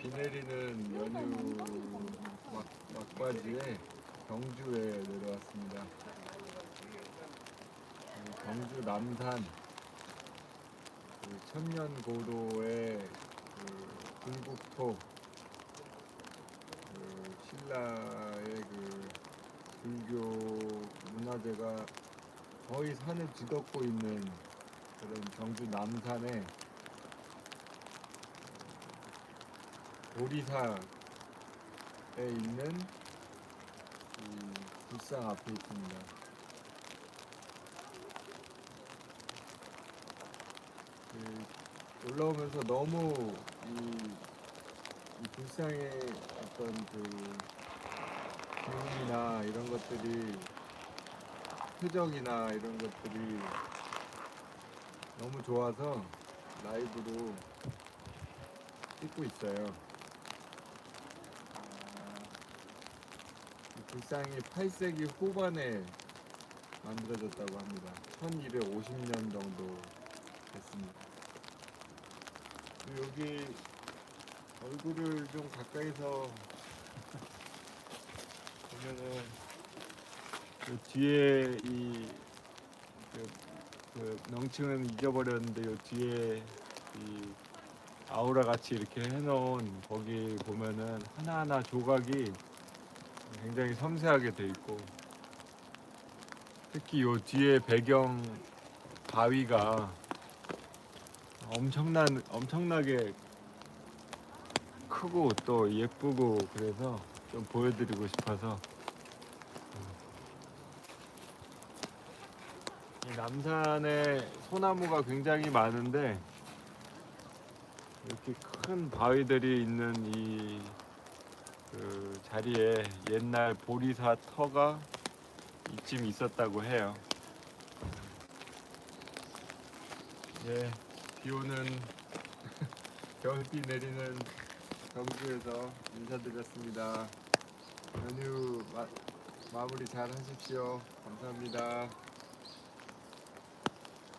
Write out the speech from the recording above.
비 내리는 연휴 막, 막바지에 경주에 내려왔습니다. 그 경주 남산 그 천년 고도의 그 불국토 그 신라의 그 불교 문화재가 거의 산을 뒤덮고 있는 그런 경주 남산에 보리사에 있는 이 불상 앞에 있습니다. 그 올라오면서 너무 이, 이 불상의 어떤 그 기운이나 이런 것들이 표정이나 이런 것들이 너무 좋아서 라이브로 찍고 있어요. 불상이 8세기 후반에 만들어졌다고 합니다. 1250년 정도 됐습니다. 여기 얼굴을 좀 가까이서 보면은 그 뒤에 이 그, 그 명칭은 잊어버렸는데 요 뒤에 이 아우라 같이 이렇게 해놓은 거기 보면은 하나하나 조각이 굉장히 섬세하게 돼 있고 특히 요 뒤에 배경 바위가 엄청난 엄청나게 크고 또 예쁘고 그래서 좀 보여드리고 싶어서. 이 남산에 소나무가 굉장히 많은데 이렇게 큰 바위들이 있는 이 그 자리에 옛날 보리사 터가 이쯤 있었다고 해요. 예, 비 오는 겨울비 내리는 경주에서 인사드렸습니다. 연휴 마, 마무리 잘 하십시오. 감사합니다.